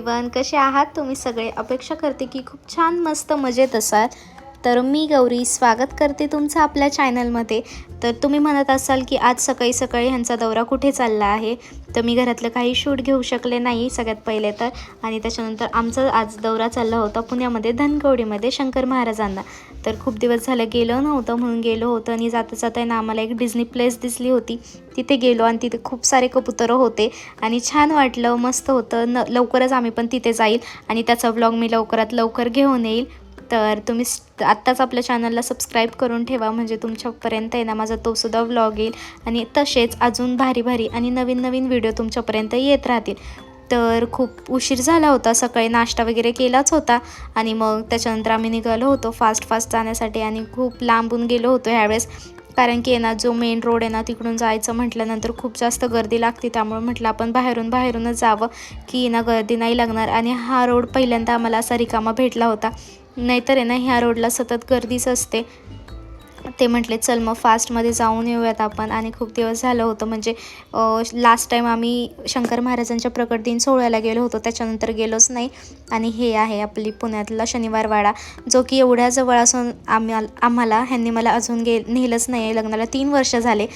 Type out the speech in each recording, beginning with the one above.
Everyone कसे आहात? तुम्ही सगळे अपेक्षा करते की खूप छान मस्त मजेत असाल. तर मी गौरी स्वागत करते तुमचं आपल्या चॅनलमध्ये. तर तुम्ही म्हणत असाल की आज सकाळी सकाळी ह्यांचा दौरा कुठे चालला आहे? तर मी घरातलं काही शूट घेऊ शकले नाही सगळ्यात पहिले तर. आणि त्याच्यानंतर आमचा आज दौरा चालला होता पुण्यामध्ये धनकवडीमध्ये शंकर महाराजांना. तर खूप दिवस झालं गेलो नव्हतं म्हणून गेलो होतं आणि जाता जाता ना आम्हाला एक डिझनी प्लेस दिसली होती. तिथे गेलो आणि तिथे खूप सारे कबुतरं होते आणि छान वाटलं मस्त होतं. न लवकरच आम्ही पण तिथे जाईल आणि त्याचा व्लॉग मी लवकरात लवकर घेऊन येईल. तर तुम्ही आत्ताच आपल्या चॅनलला सबस्क्राईब करून ठेवा. म्हणजे तुमच्यापर्यंत आहे ना माझा तोसुद्धा व्लॉग येईल. आणि तसेच अजून भारी भारी आणि नवीन नवीन व्हिडिओ तुमच्यापर्यंत येत राहतील. तर खूप उशीर झाला होता. सकाळी नाश्ता वगैरे केलाच होता. आणि मग त्याच्यानंतर आम्ही निघालो होतो फास्ट फास्ट जाण्यासाठी आणि खूप लांबून गेलो होतो ह्यावेळेस. कारण की आहे ना जो मेन रोड आहे ना तिकडून जायचं म्हटल्यानंतर खूप जास्त गर्दी लागते. त्यामुळे म्हटलं आपण बाहेरून बाहेरूनच जावं. की ना गर्दी नाही लागणार. आणि हा रोड पहिल्यांदा आम्हाला असा रिकामा भेटला होता. नाहीतर आहे ना ह्या रोडला सतत गर्दीच असते. ते म्हटले चल मग फास्टमध्ये जाऊन येऊयात आपण. आणि खूप दिवस झालं होतं म्हणजे लास्ट टाईम आम्ही शंकर महाराजांच्या प्रकट दिन सोहळ्याला गेलो होतो त्याच्यानंतर गेलोच नाही. आणि हे आहे आपली पुण्यातला शनिवारवाडा जो की एवढ्या जवळ असून आम्ही आम्हाला ह्यांनी मला अजून गे नेलंच नाही आहे लग्नाला तीन वर्ष झाले.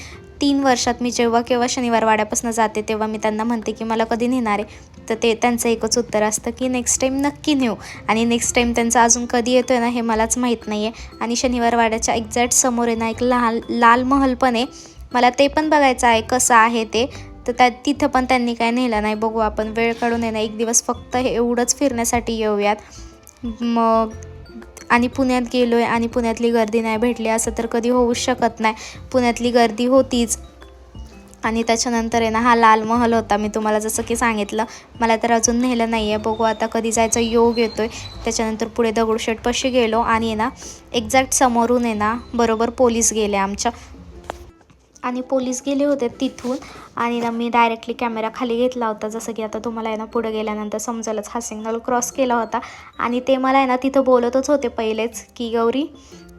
तीन वर्षात मी जेव्हा केव्हा शनिवार वाड्यापासून जाते तेव्हा मी त्यांना म्हणते की मला कधी नेणार आहे? तर ते त्यांचं एकच उत्तर असतं की नेक्स्ट टाईम नक्की नेऊ. आणि नेक्स्ट टाईम त्यांचा अजून कधी येतो आहे ना हे मलाच माहीत नाही आहे आणि शनिवार वाड्याच्या एक्झॅक्ट समोर आहे ना एक लहान लाल महल पण आहे. मला ते पण बघायचं आहे कसं आहे ते. तर त्या तिथं पण त्यांनी काय नेलं नाही. बघू आपण वेळ काढून येणार एक दिवस फक्त हे एवढंच फिरण्यासाठी येऊयात. मग आणि पुण्यात गेलो आहे आणि पुण्यातली गर्दी नाही भेटली असं तर कधी होऊच शकत नाही. पुण्यातली गर्दी होतीच. आणि त्याच्यानंतर आहे ना हा लाल महल होता मी तुम्हाला जसं की सांगितलं. मला तर अजून नेलं नाही आहे बघू आता कधी जायचा योग येतो आहे त्याच्यानंतर पुढे दगडूशेठपाशी गेलो आणि आहे ना एक्झॅक्ट समोरून आहे ना बरोबर पोलीस गेले आमच्या. आणि पोलीस गेले होते तिथून. आणि ना मी डायरेक्टली कॅमेरा खाली घेतला होता. जसं की आता तुम्हाला आहे ना पुढं गेल्यानंतर समजलंच. हा सिग्नल क्रॉस केला होता. आणि ते मला आहे ना तिथं बोलतच होते पहिलेच की गौरी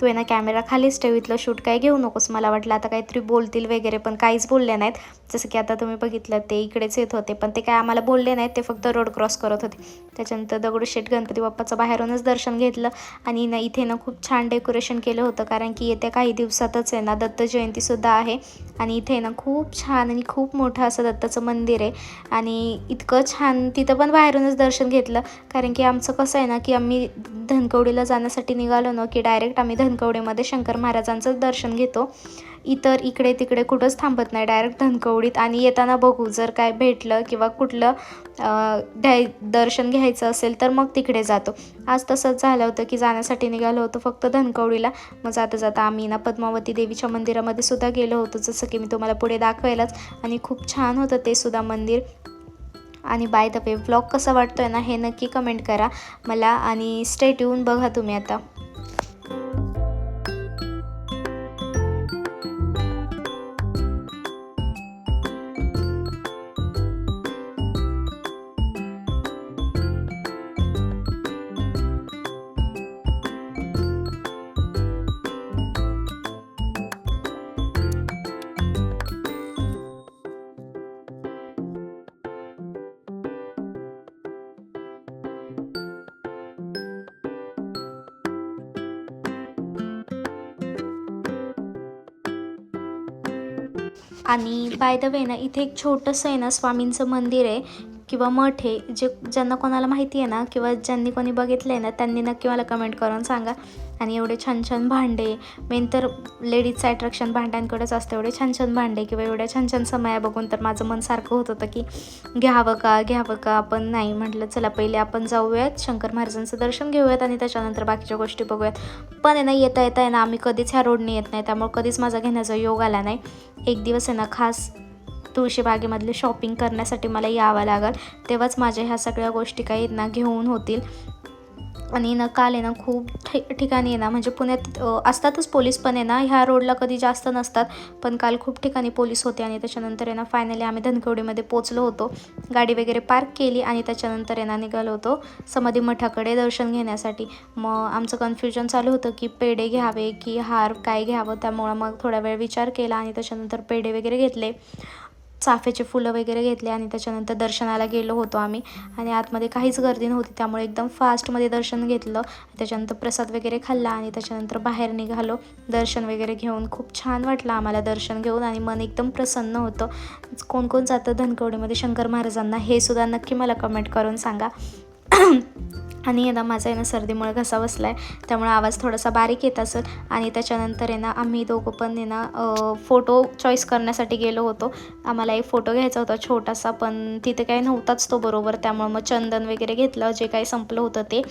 तू आहे ना कॅमेरा खालीच ठेव. शूट काय घेऊ नकोस मला वाटलं. आता काहीतरी बोलतील वगैरे पण काहीच बोलले नाहीत. जसं की आता तुम्ही बघितलं ते इकडेच येत होते. पण ते काय आम्हाला बोलले नाहीत. ते फक्त रोड क्रॉस करत होते. त्याच्यानंतर दगडूशेठ गणपती बाप्पाचं बाहेरूनच दर्शन घेतलं. आणि ना इथे ना खूप छान डेकोरेशन केलं होतं. कारण की येत्या काही दिवसातच आहे ना दत्त जयंतीसुद्धा आहे. आणि इथे ना खूप छान आणि खूप खूप मोठं असं दत्ताचं मंदिर आहे. आणि इतकं छान तिथं पण बाहेरूनच दर्शन घेतलं. कारण की आमचं कसं आहे ना की आम्ही धनकवडीला जाण्यासाठी निघालो ना की डायरेक्ट आम्ही धनकवडीमध्ये शंकर महाराजांचं दर्शन घेतो. इतर इकडे तिकडे कुठंच थांबत नाही. डायरेक्ट धनकवडीत आणि येताना बघू जर काय भेटलं किंवा कुठलं द्याय दर्शन घ्यायचं असेल तर मग तिकडे जातो. आज तसंच झालं होतं की जाण्यासाठी निघालो होतो फक्त धनकवडीला. मग जाता जाता आम्ही ना पद्मावती देवीच्या मंदिरामध्ये सुद्धा गेलो होतो जसं की मी तुम्हाला पुढे दाखवायलाच आणि खूप छान होतं ते सुद्धा मंदिर. आणि बाय द वे व्लॉग कसा वाटतो आहे ना हे नक्की कमेंट करा मला आणि स्टेट येऊन बघा तुम्ही आता. आणि बाय द वे ना इथे एक छोटंसं आहे ना स्वामींचं मंदिर आहे किंवा मठ आहे जे ज्यांना कोणाला माहिती आहे ना किंवा ज्यांनी कोणी बघितलं आहे ना त्यांनी नक्की मला कमेंट करून सांगा. आणि एवढे छान छान भांडे. मेन तर लेडीजचं अट्रॅक्शन भांड्यांकडेच असतं. एवढे छान छान भांडे किंवा एवढ्या छान छान समया बघून तर माझं मन सारखं होत होतं की घ्यावं का? घ्यावं का? आपण नाही. म्हटलं चला पहिले आपण जाऊयात. शंकर महाराजांचं दर्शन घेऊयात आणि त्याच्यानंतर बाकीच्या गोष्टी बघूयात. पण आहे ना येता येता आहे ना आम्ही कधीच ह्या रोडने येत नाही. त्यामुळे कधीच माझा घेण्याचा योग आला नाही. एक दिवस आहे ना खास तुळशीबागेमधले शॉपिंग करण्यासाठी मला यावं लागेल. तेव्हाच माझ्या ह्या सगळ्या गोष्टी काही ना घेऊन होतील. आणि ना काल आहे ना खूप ठि ठिकाणी आहे ना म्हणजे पुण्यात असतातच पोलीस पण आहे ना ह्या रोडला कधी जास्त नसतात. पण काल खूप ठिकाणी पोलीस होते आणि त्याच्यानंतर आहे ना फायनली आम्ही धनकवडीमध्ये पोचलो होतो. गाडी वगैरे पार्क केली आणि त्याच्यानंतर आहे ना निघालो होतो समाधी मठाकडे दर्शन घेण्यासाठी. मग आमचं कन्फ्युजन चालू होतं की पेढे घ्यावे की हार काय घ्यावं त्यामुळं मग थोडा वेळ विचार केला आणि त्याच्यानंतर पेढे वगैरे घेतले. चाफ्याचे फुलं वगैरे घेतले आणि त्याच्यानंतर दर्शनाला गेलो होतो आम्ही. आणि आतमध्ये काहीच गर्दी नव्हती त्यामुळे एकदम फास्टमध्ये दर्शन घेतलं. त्याच्यानंतर प्रसाद वगैरे खाल्ला आणि त्याच्यानंतर बाहेर निघालो. दर्शन वगैरे घेऊन खूप छान वाटलं आम्हाला दर्शन घेऊन आणि मन एकदम प्रसन्न होतं. कोण कोण जातं धनकवडीमध्ये शंकर महाराजांना हे सुद्धा नक्की मला कमेंट करून सांगा. आणि आहे ना माझा आहे ना सर्दीमुळे घसा बसला आहे त्यामुळे आवाज थोडासा बारीक येत असेल. आणि त्याच्यानंतर आहे ना आम्ही दोघं पण आहे ना फोटो चॉईस करण्यासाठी गेलो होतो. आम्हाला एक फोटो घ्यायचा होता छोटासा पण तिथे काही नव्हताच तो बरोबर. त्यामुळे मग चंदन वगैरे घेतलं जे काही संपलं होतं ते.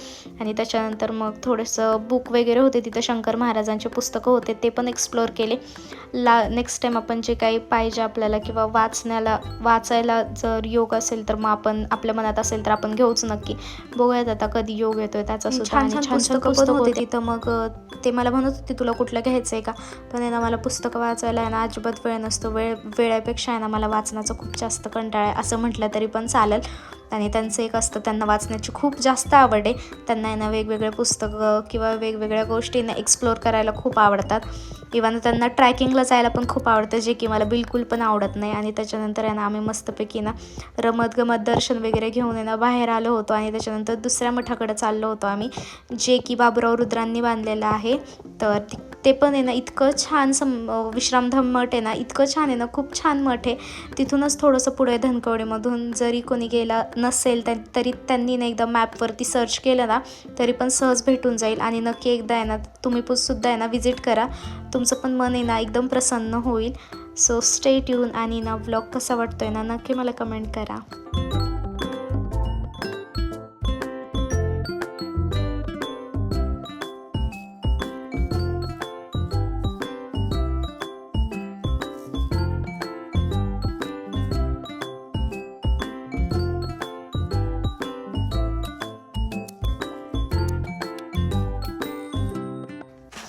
आणि त्याच्यानंतर मग थोडंसं बुक वगैरे होते तिथं शंकर महाराजांचे पुस्तकं होते ते पण एक्सप्लोअर केले. ला नेक्स्ट टाईम आपण जे काही पाहिजे आपल्याला किंवा वाचण्याला वाचायला जर योग असेल तर मग आपण आपल्या मनात असेल तर आपण घेऊच नक्की. बघूयात आता कधी योग येतोय त्याचा छान छान पुस्तकं होते. तिथं मग ते मला म्हणत होते तुला कुठलं घ्यायचं आहे का? पण आहे ना मला पुस्तकं वाचायला आहे ना अजिबात वेळ नसतो. वेळ वेळेपेक्षा आहे ना मला वाचण्याचं खूप जास्त कंटाळा आहे असं म्हटलं तरी पण चालेल. आणि त्यांचं एक असतं त्यांना वाचण्याची खूप जास्त आवड आहे. त्यांना यांना वेगवेगळे पुस्तकं किंवा वेगवेगळ्या गोष्टींना एक्सप्लोअर करायला खूप आवडतात. इव्हन त्यांना ट्रॅकिंगला जायला पण खूप आवडतं जे की मला बिलकुल पण आवडत नाही. आणि त्याच्यानंतर यांना आम्ही मस्तपैकी ना रमत गमत दर्शन वगैरे घेऊन यांना बाहेर आलो होतो आणि त्याच्यानंतर दुसऱ्या मठाकडे चाललो होतो आम्ही. जे की बाबुराव रुद्रांनी बांधलेलं आहे. तर ते पण आहे ना इतकं छान सम विश्रामधाम मठ आहे ना इतकं छान आहे ना खूप छान मठ आहे. तिथूनच थोडंसं पुढे धनकवडीमधून जरी कोणी गेला नसेल त्या तरी त्यांनी ना एकदा मॅपवरती सर्च केलं ना तरी पण सहज भेटून जाईल. आणि नक्की एकदा आहे ना तुम्ही पण सुद्धा आहे ना व्हिजिट करा. तुमचं पण मन आहे ना एकदम प्रसन्न होईल. सो स्टे ट्यून आणि ना व्लॉग कसा वाटतोय ना नक्की मला कमेंट करा.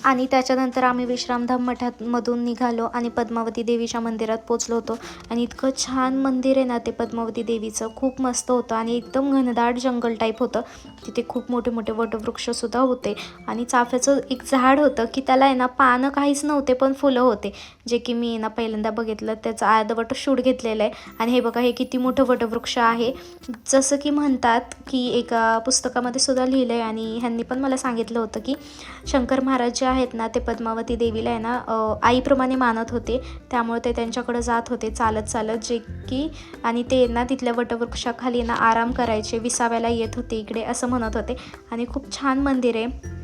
आणि त्याच्यानंतर आम्ही विश्रामधाम मठातमधून निघालो आणि पद्मावती देवीच्या मंदिरात पोचलो होतो. आणि इतकं छान मंदिर आहे ना ते पद्मावती देवीचं. खूप मस्त होतं आणि एकदम घनदाट जंगल टाईप होतं. तिथे खूप मोठे मोठे वटवृक्षसुद्धा होते. आणि चाफ्याचं एक झाड होतं की त्याला आहे ना पानं काहीच नव्हते पण फुलं होते. जे की मी ना पहिल्यांदा बघितलं त्याचं अर्धवट शूट घेतलेलं आहे. आणि हे बघा हे किती मोठं वटवृक्ष आहे. जसं की म्हणतात की एका पुस्तकामध्ये सुद्धा लिहिलं आहे आणि ह्यांनी पण मला सांगितलं होतं की शंकर महाराज जे आहेत ना ते पद्मावती देवीला आहे ना आईप्रमाणे मानत होते. त्यामुळे ते त्यांच्याकडे जात होते चालत चालत. जे की आणि ते ना तिथल्या वटवृक्षाखाली ना आराम करायचे विसाव्याला येत होते इकडे असं म्हणत होते. आणि खूप छान मंदिर आहे.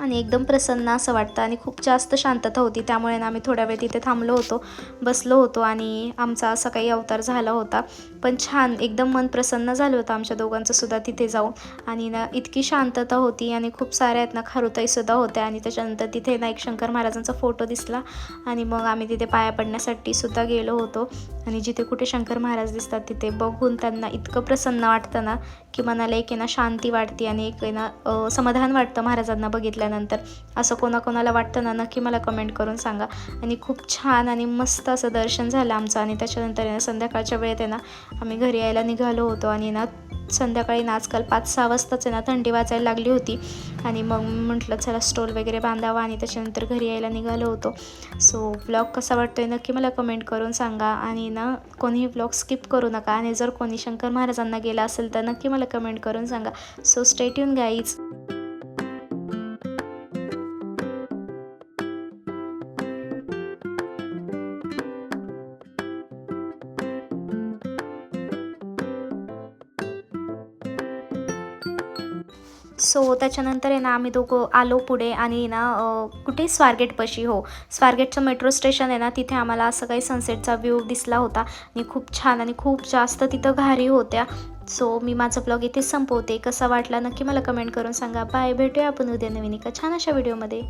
आणि एकदम प्रसन्न असं वाटतं आणि खूप जास्त शांतता होती. त्यामुळे ना आम्ही थोड्या वेळ तिथे थांबलो होतो बसलो होतो आणि आमचा असा काही अवतार झाला होता. पण छान एकदम मन प्रसन्न झालं होतं आमच्या दोघांचं सुद्धा तिथे जाऊन. आणि ना इतकी शांतता होती आणि खूप साऱ्या आहेत ना खारुताईसुद्धा होत्या आणि त्याच्यानंतर तिथे ना एक शंकर महाराजांचा फोटो दिसला. आणि मग आम्ही तिथे पाया पडण्यासाठी सुद्धा गेलो होतो. आणि जिथे कुठे शंकर महाराज दिसतात तिथे बघून त्यांना इतकं प्रसन्न वाटतं ना की मनाला एक आहे ना शांती वाटते आणि एक आहे ना समाधान वाटतं महाराजांना बघितल्यानंतर. असं कोणाकोणाला वाटतं ना नक्की मला कमेंट करून सांगा. आणि खूप छान आणि मस्त असं दर्शन झालं आमचं. आणि त्याच्यानंतर आहे ना संध्याकाळच्या वेळेत आहे ना आम्ही घरी यायला निघालो होतो. आणि ना संध्याकाळी ना आजकाल पाच सहा वाजताच आहे ना थंडी वाजायला लागली होती. आणि मग म्हटलं चला स्टॉल वगैरे बांधावा. आणि त्याच्यानंतर घरी यायला निघालो होतो. सो ब्लॉग कसा वाटतोय नक्की मला कमेंट करून सांगा. आणि ना कोणीही ब्लॉग स्किप करू नका. आणि जर कोणी शंकर महाराजांना गेला असेल तर नक्की मला कमेंट करून सांगा. सो स्टेट्यून गाईज सो त्याच्यानंतर आहे ना आम्ही दोघं आलो पुढे आणि ना कुठे? स्वारगेटपाशी हो. स्वारगेटचं मेट्रो स्टेशन आहे ना तिथे आम्हाला असं काही सनसेटचा व्ह्यू दिसला होता आणि खूप छान आणि खूप जास्त तिथं घारी होत्या. सो मी माझा ब्लॉग इथे संपवते. कसा वाटला नक्की मला कमेंट करून सांगा. बाय भेटूया आपण उद्या नवीन एका छान अशा व्हिडिओमध्ये